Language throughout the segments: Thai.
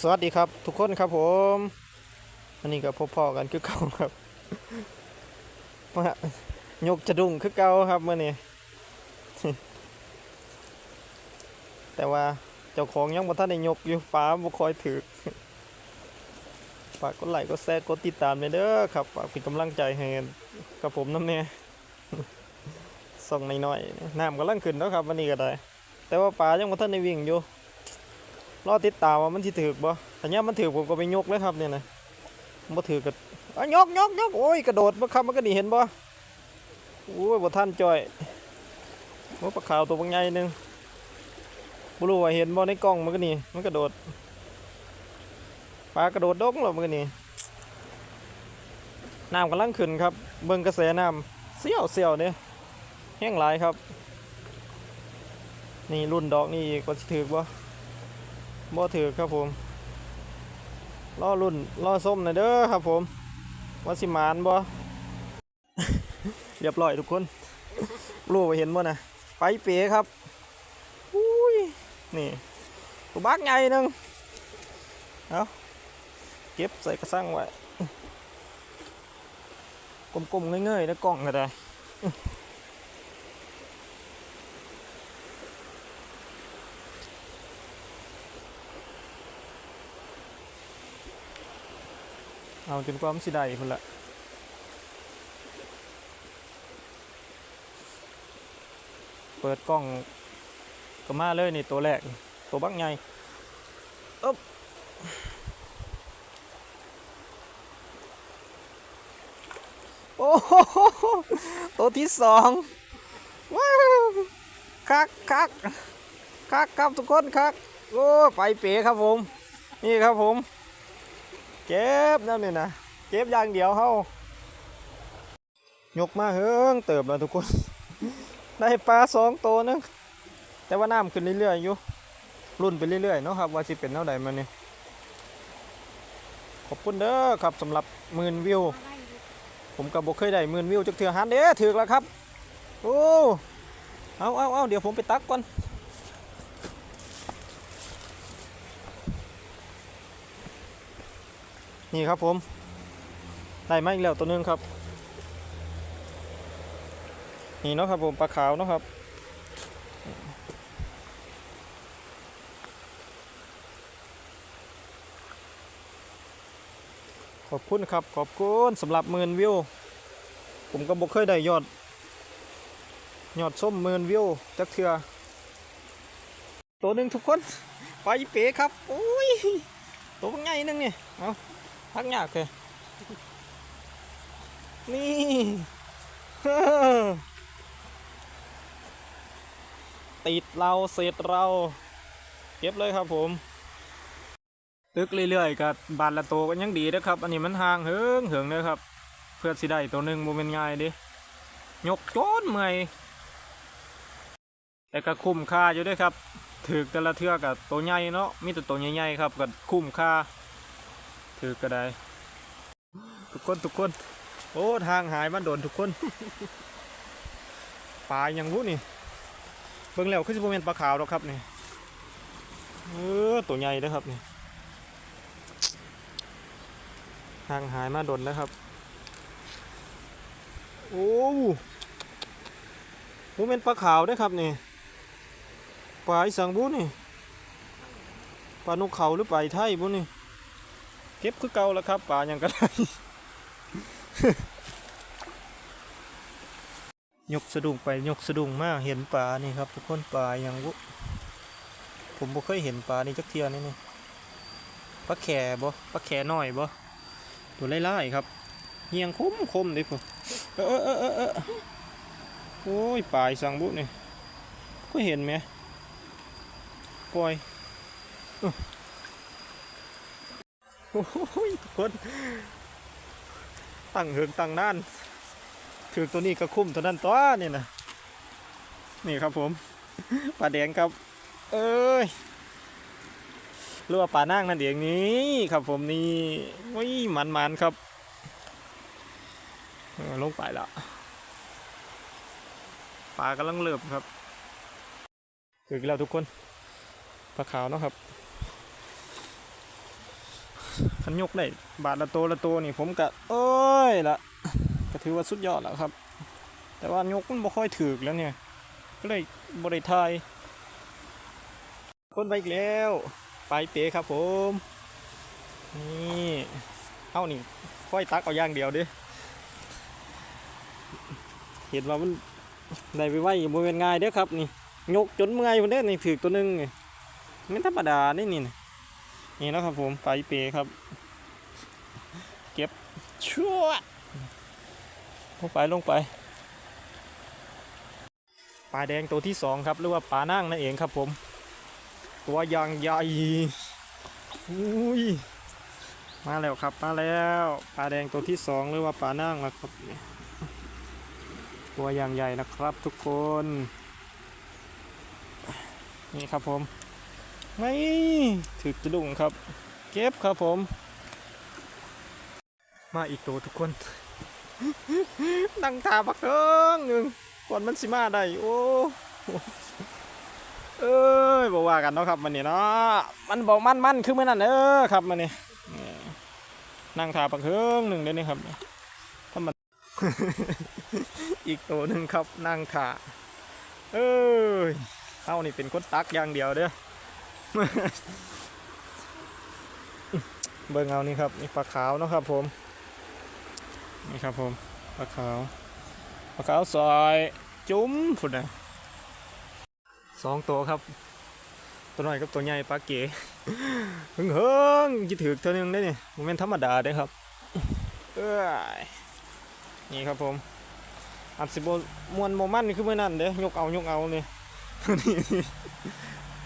สวัสดีครับ ทุกคนครับผม อันนี้ก็พบพ่อกันคือเก่าครับมายกจะดุ้งคือเก่าครับเมื่อนี้แต่ว่าเจ้าของยังบ่ทันได้ยกอยู่ป้าบ่คอยถือฝากกดไลค์กดแชร์กดติดตามเลยเด้อครับฝากเป็นกำลังใจให้กับผมน้ำเนี่ยส่องน้อยๆน้ำกำลังขึ้นแล้วครับวันนี้ก็ได้ แต่ว่าป้ายังบ่ทันได้วิ่งอยู่ รอติดตามว่ามันสิถือบ่ถ้าเนี่ยมันถือผมก็ไปยกเลยครับเนี่ยนะบ่ถือก็อะยกยกยกโอ้ยกระโดดบ่ครับมันก็นีเห็นบ่โอ้ยบ่ทันจ่อยว่าปลาขาวตัวบางใหญ่หนึงบ่รู้ว่าเห็นบ่ในกล้องมันก็นี่มันกระโดดปลากระโดดดงหรอมันก็นี่น้ำกำลังขึ้นครับ เบิ่งกระแสน้ำเสี่ยวเสี่ยวเนี่ยแห้งหลายครับ นี่รุ่นดอกนี่กว่ถือบ่ บ่ถือครับผมล่อรุ่นล่อส้มหน่อยเด้อครับผมว่าสิมานบ่เรียบร้อยทุกคนรู้ว่าเห็นบ่นะไปเป๋ครับอุ้ยนี่ตัวบักใหญ่นึงเอาเก็บใส่กระสังไว้กลมๆเงยๆแล้วกล้องก็ได้ เอาจนความันสิได้พุ่นละเปิดกล้องก็มาเลยนี่ตัวแรก ตัวบักใหญ่อ๊บโอ้โหตัวที่สองว้าวคักคักคักครับทุกคนคักโอ้ไปเป๋ครับผม นี่ครับผม เก็บนั่นนี่นะเก็บอย่างเดียวเฮายกมาเฮิงเติบแล้วทุกคน ได้ปลาสองตัวนึงแต่ว่าน้ำขึ้นเรื่อยๆอยู่รุ่นไปเรื่อยๆเนาะครับว่าสิเป็นเท่าใดมานี่ขอบคุณเด้อครับสำหรับหมื่นวิว ผมกับบเคยได้หมื่นวิวจักเถื่อหันเด้ถือแล้วครับโอ้เอาเอาเอาเดี๋ยวผมไปตักก่อน นี่ครับผม ได้มาอีกแล้วตัวหนึงครับ นี่เนาะครับผมปลาขาวเนาะครับ ขอบคุณครับ ขอบคุณสำหรับหมื่นวิว ผมก็บอกเคยได้ยอด ยอดส้มหมื่นวิวจักเทือตัวหนึ่งทุกคน ไปเป๋ครับ โอ้ย ตัวเป็นไงนึงนี่เอา พักยากเลยนี่ติดเราเสร็จเรา เก็บเลยครับผม ตึกเรื่อยๆกับบานละโตก็ยังดีนะครับ อันนี้มันห่างเหิงเหิงเลยครับ เพื่อสิได้ตัวหนึ่งโมเป็นง่ายเดิยกโจนเมื่อยแต่ก็คุ้มค่าอยู่เด้วยครับ ถือแต่ละเทือกับตัวใหญ่เนาะมีแต่ตัวใหญ่ๆครับก็คุ้มค่า ถือก็ได้ทุกคนทุกคน โอ้ทางหายมันโดนทุกคนปลาอย่างวุ้นี่เบิ่งแล้วคือสิบ่แม่นปลาขาวหรอกครับนี่เออตัวใหญ่เด้อครับนี่ทางหายมาโดนแล้วครับ โอ้บ่แม่นปลาขาวด้อครับนี่ปลาอีสังบุนี่ปลานกเขาหรือปลาอีไทยบุนี่ ก็บคือเก่าแล้วครับปลาอย่างก็ได้ยกสะดุ้งไปยกสะดุ้งมากเห็นปลานี่ครับ ทุกคนปลาอย่างบุผมบ่เคยเห็นปลานี่จักเทียนี่นี่ปลาแข่บ่ปลาแข่น้อยบ่ตัวไล่ๆครับเฮียงคมคมเดิผมเออเออเออเออโอ้ยปลาสังบุนี่ก็เห็นไหมปล่อยอ โอ้ยคนตั้งเหิงตั้งนั่นถือตัวนี้ก็คุ้มเท่านั้นตัวนี่นะนี่ครับผมปลาแดงครับ เอ้ยหรือว่าปลานั่งนั่นเองนี่ครับผมนี่วิมันมันๆครับลงไปแล้วปลากำลังเริ่มครับถึงแล้วทุกคนปลาขาวเนาะครับ ขันยกได้บาทละโตละโตนี่ผมกะเอ้ยละก็ถือว่าสุดยอดแล้วครับ แต่ว่ายกมันบ่ค่อยถึกแล้วเนี่ย ก็เลยบริทายคนไปอีกแล้วไปเป๋ครับผม นี่เอานี่ค่อยตักเอาอย่างเดียวเด้อเห็นว่ามันได้ไปไว้บริเวณง่ายเด้อครับนี่ยกจนเมื่อยคนเด้อนี่ถือตัวนึงนี่ไม่ธรรมดานี่นี่ นี่นะครับผมไปเปครับ เก็บชั่วลงไปลงไปปลาแดงตัวที่สองครับ หรือว่าปลานั่งนั่นเองครับผม ตัวอยางใหญ่อุ้ยมาแล้วครับมาแล้วปลาแดงตัวที่สองหรือว่าปลานั่งนะครับ ตัวอยางใหญ่นะครับทุกคน นี่ครับผม ไม่ถึกจะดุงครับ เก็บครับผม มาอีกตัวทุกคนนั่งทาบักเอิงหนึ่งก่อนมันสิมาได้โอ้เอ้ยบอกว่ากันเนาะครับมันนี่เนาะมันบอกมันมันคือมันนั่นเออครับมันนี่ยนั่งทาบักเอิงหนึ่งเดี๋ยวนี้ครับถ้ามันอีกตัวหนึ่งครับนั่งขาเอ้ยเอานี่เป็นคนตักอย่างเดียวเด้อ เบิ่งเอานี่ครับนี่ปลาขาวนะครับผมนี่ครับผมปลาขาวปลาขาวซอยจุ้มฝุ่นนะสองตัวครับ ตัวน้อยกับตัวใหญ่ปลาเก๋หึงเฮิงจิถือเท่านึงได้นี่มันเป็นธรรมดาเด้ครับเอ้ยนี่ครับผมอัดสิบมวนโมมันคือเมื่อนั้นเด้ยกเอายกเอาเนี่ยนี่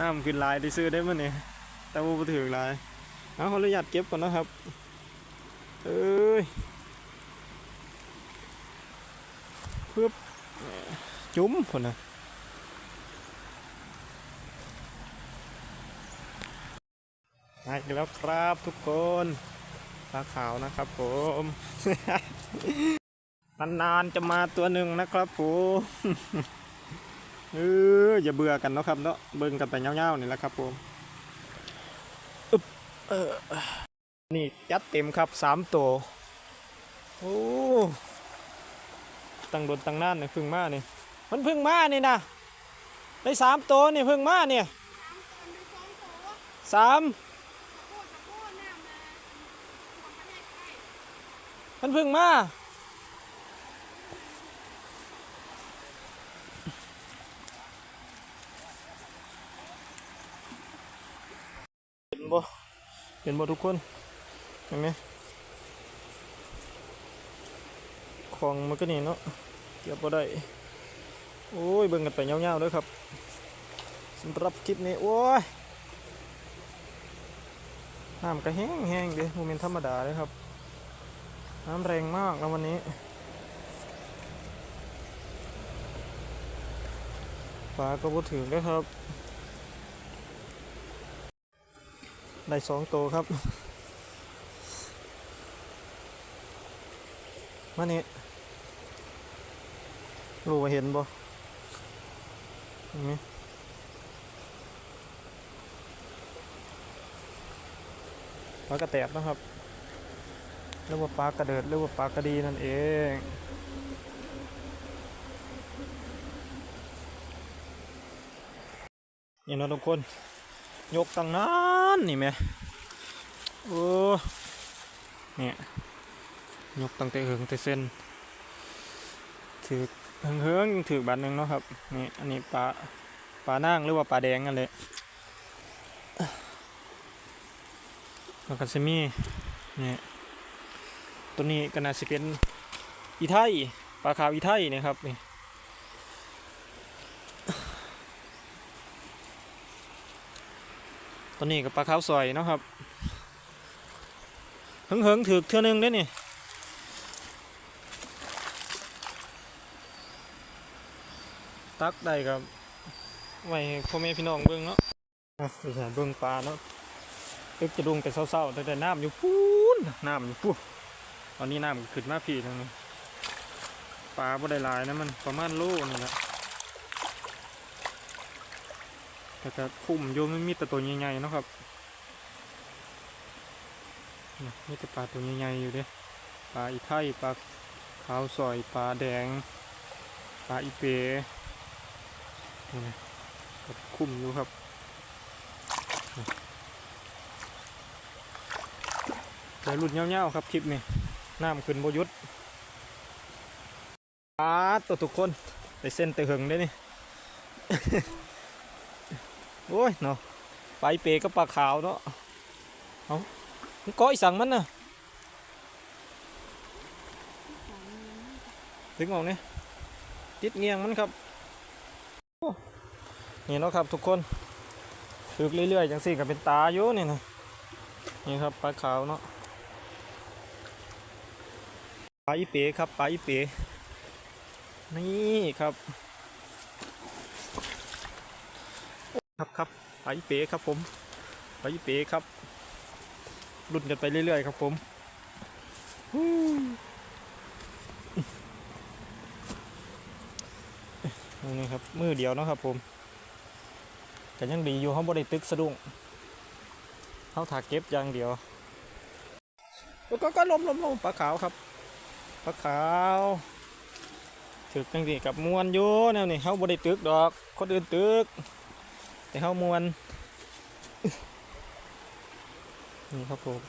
น้ำขึ้นลายได้ซื้อได้มั้ยเนี่ยแต่ว่าบ่ถือลายเอาขออนุญาตเก็บก่อนนะครับเอ้ยปึ๊บจุ้มคนนะมาอีกแล้วครับทุกคนปลาขาวนะครับผมนานๆจะมาตัวหนึ่งนะครับผม เอออย่าเบื่อกันเนาะครับเนาะเบิ่งกันไปเงาๆนี่แหละครับผมอึบเออนี่ยัดเต็มครับสามตัวโอ้ตั้งโดนตั้งนานเนี่ยพึ่งมาเนี่ยมันพึ่งมาเนี่ยนะได้สามตัวนี่พึ่งมาเนี่ยสามมันพึ่งมาเห็น บ่เห็นบ่ทุกคนเห็นไหมของมันก็นี่เนาะเก็บบ่ได้โอ้ยเบิ่งกันไปเงาๆเลยครับสำหรับคลิปนี้โอ้ยน้ำก็แห้งแห้งๆเด้โมเมนต์ธรรมดาเลยครับ น้ำแรงมากแล้ววันนี้ปลาก็บ่ถึงเลยครับ ได้สองตัวครับ มานี่รู้ว่าเห็นบ่นไหมปลากระแตบนะครับเรียกว่าปลากระเดิดเรียกว่าปลากระดีนั่นเองนี่นะทุกคน ยกตั้งนาน นี่ไหมโอ้เนี่ยยกตั้งแต่เหิงแต่เส้นถือเฮิงเฮิงถือบาทหนึ่งเนาะครับนี่อันนี้ปลาปลานั่งหรือว่าปลาแดงกันเลยแล้วก็จะมีนี่ตัวนี้ก็น่าจะเป็นอีไทยปลาขาวอีไทยเนะครับนี่ ตัวนี้กับปลาขาวซอยเนาะครับเฮิงเฮิงๆถือเท่านึงได้นี่ตักได้ครับไว้พ่อแม่พี่น้องเบิ่งเนาะอะไปหาเบิ่งปลาเนาะตึกจะดุงแต่เศร้าๆแต่แต่น้ำอยู่ปูนน้ำอยู่ปูตอนนี้น้ำขึ้นมาพี่ทางปลาบ่ได้หลายนะมันประมาณโลนี่แหละ แต่ก็คุ้มโยมมันมีแต่ตัวใหญ่ๆเนาะครับนี่มีแต่ปลาตัวใหญ่ๆอยู่เด้ปลาอีไทยปลาขาวสอยปลาแดง ปลาอีเปนี่นะคุ้มอยู่ครับนี่เดี๋ยวหลุดเงี้ยวๆครับคลิปนี้น้ำขึ้นบยุดปลาตัวทุกคนไปเส้นเตะหึงได้นี่ โอ้ยเนาะปลาอีเปกับปลาขาวเนาะมันก้อยสั่งมันนะถึงออกเนี่ยติดเงียงมันครับโอ้นี่เนาะครับทุกคนฝึกเรื่อยๆจังสี่กับเป็นตาอยู่นี่นะนี่ครับปลาขาวเนาะปลาอีเป๋ครับปลาอีเป๋นี่ครับ ครับครับปลาอีเป๋ครับผมปลาอีเป๋ครับรุ่นกันไปเรื่อยๆครับผมนี่ครับมือเดียวนะครับผมกันยังดีอยู่เขาบริตึกสะดุ้งเขาถากเก็บอย่างเดียวก็ก็ก็ล้มล้มล้มปลาขาวครับปลาขาวถึกจังสิกับมวนอยู่แนวนี้เขาบริตึกดอกคนอื่นตึก แต่เขามวนนี่ครับผม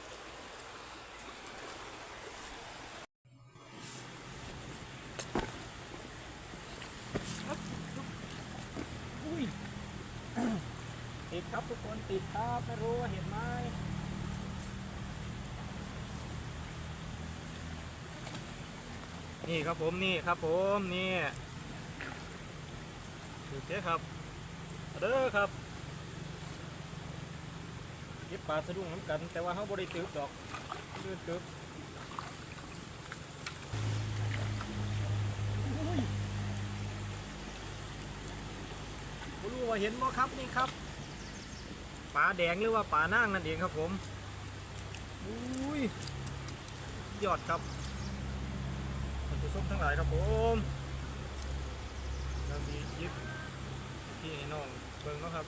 อุ้ยติดครับทุกคนติดครับไม่รู้ว่าเห็นไหมนี่ครับผมนี่ครับผมนี่ดูเจ๊ครับ เด้อครับเก็บปลาสะดุ้งน้ำกัน แต่ว่าเขาบริตึกดอกลื่นตึกรู้ว่าเห็นบ่ครับนี่ครับปลาแดงหรือว่าปลานางนั่นเองครับผมอุ้ยยอดครับท่านผู้ชมทั้งหลายครับผมเรามียิบที่ให้น้อง เบิ่งเนาะครับ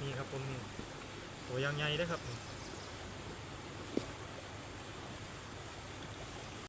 นี่ครับผมนี่ตัวยางใหญ่เด้อครับนี่